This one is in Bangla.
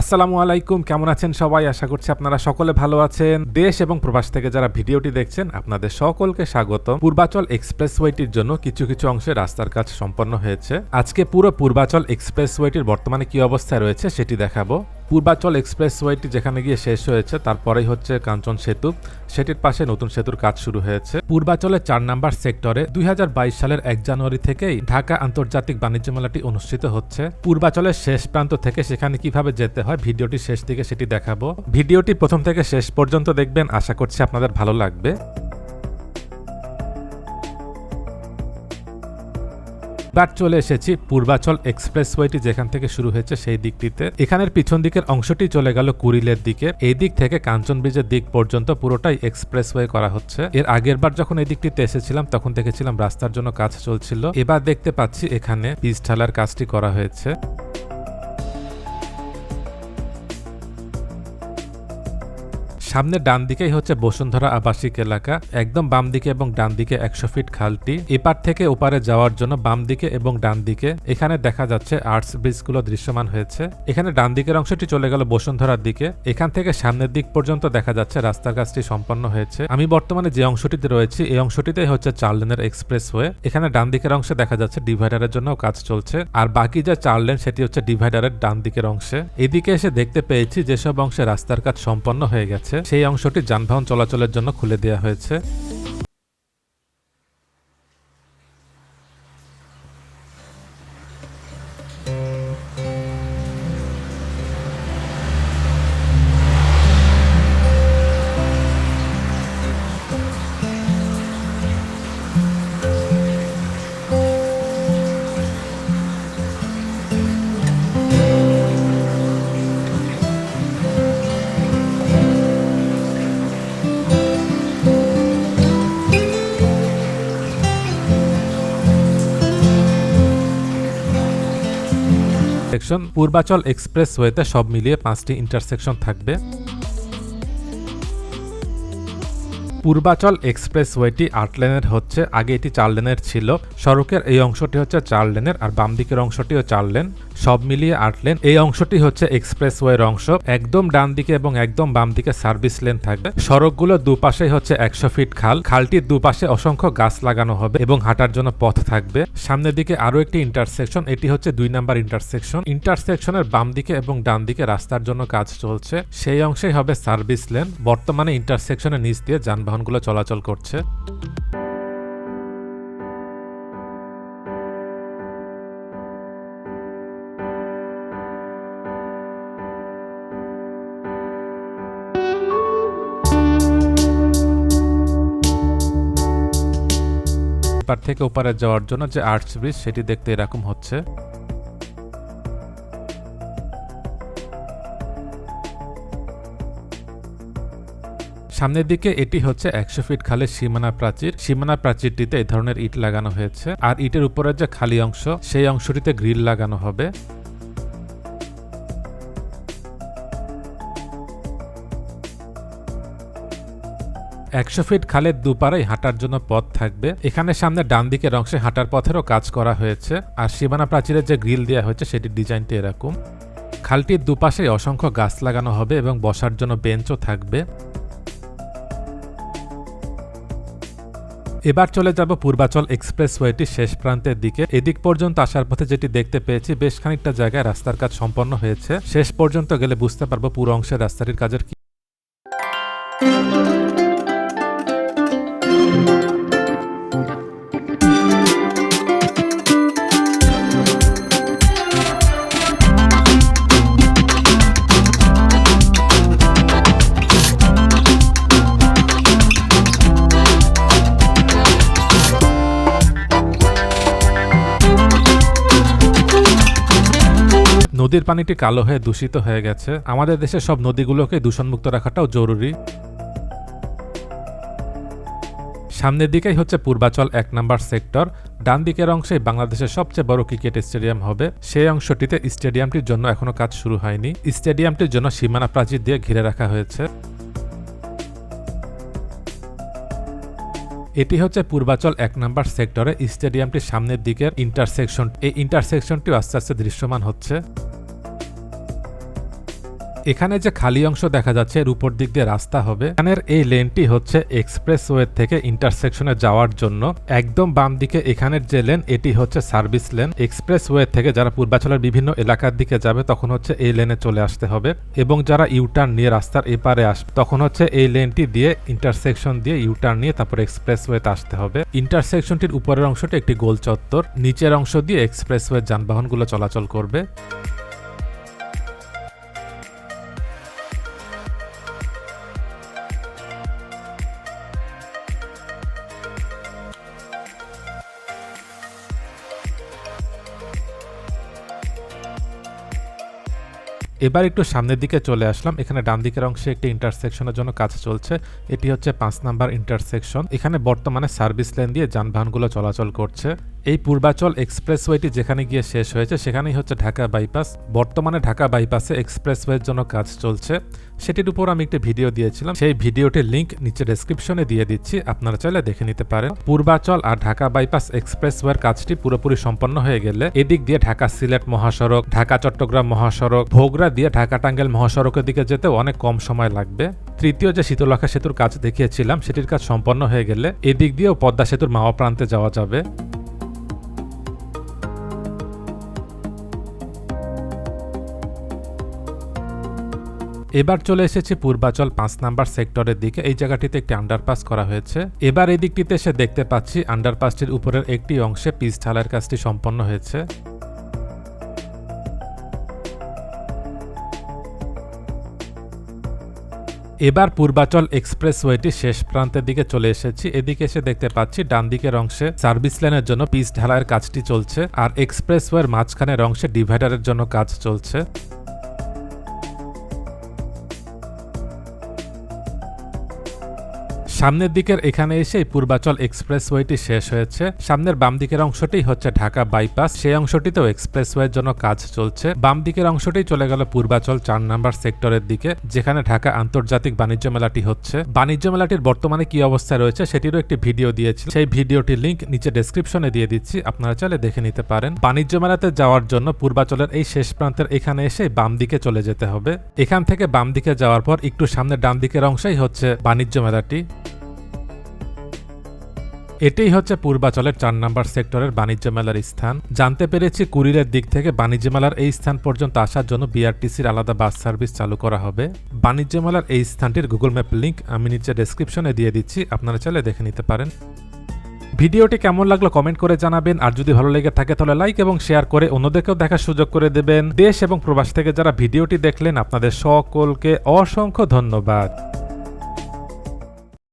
আসসালামু আলাইকুম, কেমন আছেন সবাই? আশা করছি আপনারা সকলে ভালো আছেন। দেশ এবং প্রবাস থেকে যারা ভিডিওটি দেখছেন, আপনাদের সকলকে স্বাগত পূর্বাচল এক্সপ্রেসওয়েটির জন্য কিছু কিছু অংশে রাস্তার কাজ সম্পন্ন হয়েছে। আজকে পুরো পূর্বাচল এক্সপ্রেসওয়েটির বর্তমানে কি অবস্থায় রয়েছে সেটি দেখাবো। পূর্বাচল এক্সপ্রেসওয়েটি যেখানে গিয়ে শেষ হয়েছে, তারপরেই হচ্ছে কাঞ্চন সেতু। সেটির পাশে নতুন সেতুর কাজ শুরু হয়েছে। পূর্বাচলের চার নাম্বার সেক্টরে দুই হাজার বাইশ সালের এক জানুয়ারি থেকেই ঢাকা আন্তর্জাতিক বাণিজ্য মেলাটি অনুষ্ঠিত হচ্ছে। পূর্বাচলের শেষ প্রান্ত থেকে সেখানে কীভাবে যেতে হয় ভিডিওটি শেষ দিকে সেটি দেখাবো। ভিডিওটি প্রথম থেকে শেষ পর্যন্ত দেখবেন, আশা করছি আপনাদের ভালো লাগবে। এবার চলে এসেছি পূর্বাচল এক্সপ্রেসওয়েটি যেখান থেকে শুরু হয়েছে সেই দিকটিতে। এখানের পিছন দিকের অংশটি চলে গেল কুরিলের দিকে। এই দিক থেকে কাঞ্চন ব্রিজের দিক পর্যন্ত পুরোটাই এক্সপ্রেসওয়ে করা হচ্ছে। এর আগের বার যখন এই দিকটিতে এসেছিলাম, তখন দেখেছিলাম রাস্তার জন্য কাজ চলছিল। এবার দেখতে পাচ্ছি এখানে পিস ঢালার কাজটি করা হয়েছে। সামনে ডান দিকেই হচ্ছে বসুন্ধরা আবাসিক এলাকা। একদম বাম দিকে এবং ডান দিকে একশো ফিট খালটি। এপার থেকে ওপারে যাওয়ার জন্য বাম দিকে এবং ডান দিকে। এখানে দেখা যাচ্ছে আর্টস ব্রিজগুলো দৃশ্যমান হয়েছে। এখানে ডান দিকের অংশটি চলে গেল বসুন্ধরার দিকে। এখান থেকে সামনের দিক পর্যন্ত দেখা যাচ্ছে রাস্তার কাজটি সম্পন্ন হয়েছে। আমি বর্তমানে যে অংশটিতে রয়েছি, এই অংশটিতেই হচ্ছে চার লেনের এক্সপ্রেস ওয়ে এখানে ডান দিকের অংশে দেখা যাচ্ছে ডিভাইডারের জন্য কাজ চলছে। আর বাকি যে চার লেন, সেটি হচ্ছে ডিভাইডারের ডান দিকের অংশে। এদিকে এসে দেখতে পেয়েছি যেসব অংশে রাস্তার কাজ সম্পন্ন হয়ে গেছে। সেই অংশটি যানবাহন চলাচলের জন্য খুলে দেওয়া হয়েছে। সেকশন পূর্বাচল এক্সপ্রেসওয়েতে সব মিলিয়ে পাঁচটি ইন্টারসেকশন থাকবে। পূর্বাচল এক্সপ্রেস ওয়েটি আট লেনের হচ্ছে, আগে এটি চার লেনের ছিল। সড়কের এই অংশটি হচ্ছে চার লেনের আর বাম দিকের অংশটিও চার লেন। সব মিলিয়ে আট লেন। এই অংশটি হচ্ছে এক্সপ্রেস ওয়ের অংশ। একদম ডান দিকে এবং একদম বাম দিকে সার্ভিস লেন থাকবে। সড়কগুলো দুপাশে হচ্ছে একশো ফিট খাল। খালটির দুপাশে অসংখ্য গাছ লাগানো হবে এবং হাঁটার জন্য পথ থাকবে। সামনের দিকে আরও একটি ইন্টারসেকশন এটি হচ্ছে দুই নাম্বার ইন্টারসেকশন ইন্টারসেকশনের বাম দিকে এবং ডান দিকে রাস্তার জন্য কাজ চলছে। সেই অংশেই হবে সার্ভিস লেন। বর্তমানে ইন্টারসেকশনের নিচ দিয়ে যানবাহনগুলো চলাচল করছে। এপার থেকে ওপারে যাওয়ার জন্য যে আর্টস ব্রিজ সেটি দেখতে এরকম হচ্ছে। সামনের দিকে এটি হচ্ছে একশো ফিট খালের সীমানা প্রাচীর। সীমানা প্রাচীরটিতে এই ধরনের ইট লাগানো হয়েছে। আর ইটের উপরে যে খালি অংশ, সেই অংশটিতে গ্রিল লাগানো হবে। একশো ফিট খালের দুপারেই হাঁটার জন্য পথ থাকবে। এখানে সামনে ডান দিকের অংশে হাঁটার পথেরও কাজ করা হয়েছে। আর সীমানা প্রাচীরের যে গ্রিল দেওয়া হয়েছে, সেটির ডিজাইনটি এরকম। খালটির দুপাশে অসংখ্য গাছ লাগানো হবে এবং বসার জন্য বেঞ্চও থাকবে। এবার চলে যাব পূর্বাচল এক্সপ্রেসওয়েটির শেষ প্রান্তের দিকে। এদিক পর্যন্ত আসার পথে যেটি দেখতে পেয়েছি, বেশ খানিকটা জায়গায় রাস্তার কাজ সম্পন্ন হয়েছে। শেষ পর্যন্ত গেলে বুঝতে পারব পুরো অংশের রাস্তাটির কাজের কি নদীর পানিটি কালো হয়ে দূষিত হয়ে গেছে। আমাদের দেশের সব নদীগুলোকে দূষণমুক্ত রাখাটাও জরুরি। সামনের দিকেই হচ্ছে পূর্বাচল এক নাম্বার সেক্টর। ডান দিকের অংশে বাংলাদেশের সবচেয়ে বড় ক্রিকেট স্টেডিয়াম হবে। সেই অংশটিতে স্টেডিয়ামটির জন্য এখনও কাজ শুরু হয়নি। স্টেডিয়ামটির জন্য সীমানা প্রাচীর দিয়ে ঘিরে রাখা হয়েছে। এটি হচ্ছে পূর্বাচল এক নম্বর সেক্টরে স্টেডিয়ামটির সামনের দিকের ইন্টারসেকশন এই ইন্টারসেকশনটিও আস্তে আস্তে দৃশ্যমান হচ্ছে। এখানে যে খালি অংশ দেখা যাচ্ছে, এর উপর দিক দিয়ে রাস্তা হবে। এখানের এই লেনটি হচ্ছে এক্সপ্রেস ওয়ে থেকে ইন্টারসেকশনে যাওয়ার জন্য। একদম বাম দিকে এখানের যে লেন, এটি হচ্ছে সার্ভিস লেন। এক্সপ্রেস ওয়ে থেকে যারা পূর্বাচলের বিভিন্ন এলাকার দিকে যাবে, তখন হচ্ছে এই লেনে চলে আসতে হবে। এবং যারা ইউটার্ন নিয়ে রাস্তার এপারে আসবে তখন হচ্ছে এই লেনটি দিয়ে ইন্টারসেকশন দিয়ে ইউটার্ন নিয়ে তারপর এক্সপ্রেস ওয়েতে আসতে হবে। ইন্টারসেকশনটির উপরের অংশটি একটি গোল চত্বর নিচের অংশ দিয়ে এক্সপ্রেস ওয়ে যানবাহনগুলো চলাচল করবে। এবার একটু সামনের দিকে চলে আসলাম। এখানে ডান দিকের অংশে একটি ইন্টারসেকশনের জন্য কাজ চলছে। এটি হচ্ছে পাঁচ নাম্বার ইন্টারসেকশন এখানে বর্তমানে সার্ভিস লেন দিয়ে যানবাহনগুলো চলাচল করছে। এই পূর্বাচল এক্সপ্রেসওয়েটি যেখানে গিয়ে শেষ হয়েছে, সেখানেই হচ্ছে ঢাকা বাইপাস বর্তমানে ঢাকা বাইপাসে এক্সপ্রেসওয়ের জন্য কাজ চলছে। সেটির উপর আমি একটি ভিডিও দিয়েছিলাম। সেই ভিডিওটির লিংক নিচে ডেসক্রিপশনে দিয়ে দিচ্ছি। আপনারা চাইলে দেখে নিতে পারেন। পূর্বাচল আর ঢাকা বাইপাস এক্সপ্রেসওয়ের কাজটি পুরোপুরি সম্পন্ন হয়ে গেলে এদিক দিয়ে ঢাকা সিলেট মহাসড়ক, ঢাকা চট্টগ্রাম মহাসড়ক ভোগড়া দিয়ে ঢাকা টাঙ্গেল মহাসড়কের দিকে যেতে অনেক কম সময় লাগবে। তৃতীয় যে শীতলক্ষা সেতুর কাজ দেখিয়েছিলাম, সেটির কাজ সম্পন্ন হয়ে গেলে এদিক দিয়েও পদ্মা সেতুর মাওয়া প্রান্তে যাওয়া যাবে। এবার চলে এসেছি পূর্বাচল পাঁচ নাম্বার সেক্টরের দিকে। এই জায়গাটিতে একটি আন্ডারপাস করা হয়েছে। এবার এই দিকটিতে এসে দেখতে পাচ্ছি আন্ডারপাসটির উপরের একটি অংশে পিচ ঢালার কাজটি সম্পন্ন হয়েছে। এবার পূর্বাচল এক্সপ্রেসওয়েটি শেষ প্রান্তের দিকে চলে এসেছি। এদিকে এসে দেখতে পাচ্ছি ডান দিকের অংশে সার্ভিস লাইনের জন্য পিচ ঢালাইয়ের কাজটি চলছে আর এক্সপ্রেসওয়ের মাঝখানের অংশে ডিভাইডারের জন্য কাজ চলছে। সামনের দিকের এখানে এসে পূর্বাচল এক্সপ্রেসওয়েটি শেষ হয়েছে। সামনের বাম দিকের অংশটি হচ্ছে ঢাকা বাইপাস। সেই অংশটিতেও এক্সপ্রেসওয়ের জন্য কাজ চলছে। বাম দিকের অংশটি চলে গেল পূর্বাচল চার নাম্বার সেক্টরের দিকে, যেখানে ঢাকা আন্তর্জাতিক বাণিজ্য মেলাটি হচ্ছে। বাণিজ্য মেলাটির বর্তমানে কি অবস্থায় রয়েছে সেটিরও একটি ভিডিও দিয়েছি। সেই ভিডিওটির লিংক নিচে ডেসক্রিপশনে দিয়ে দিচ্ছি, আপনারা চাইলে দেখে নিতে পারেন। বাণিজ্য মেলাতে যাওয়ার জন্য পূর্বাচলের এই শেষ প্রান্তের এখানে এসে বাম দিকে চলে যেতে হবে। এখান থেকে বাম দিকে যাওয়ার পর একটু সামনে ডান দিকের অংশেই হচ্ছে বাণিজ্য মেলাটি। এটাই হচ্ছে পূর্বাচলের চার নাম্বার সেক্টরের বাণিজ্য মেলার স্থান। জানতে পেরেছি কুরিরের দিক থেকে বাণিজ্য মেলার এই স্থান পর্যন্ত আসার জন্য বিআরটিসির আলাদা বাস সার্ভিস চালু করা হবে। বাণিজ্য মেলার এই স্থানটির গুগল ম্যাপ লিঙ্ক আমি নিচে ডেসক্রিপশনে দিয়ে দিচ্ছি, আপনারা চাইলে দেখে নিতে পারেন। ভিডিওটি কেমন লাগল কমেন্ট করে জানাবেন, আর যদি ভালো লেগে থাকে তাহলে লাইক এবং শেয়ার করে অন্যদেরকেও দেখার সুযোগ করে দেবেন। দেশ এবং প্রবাস থেকে যারা ভিডিওটি দেখলেন, আপনাদের সকলকে অসংখ্য ধন্যবাদ।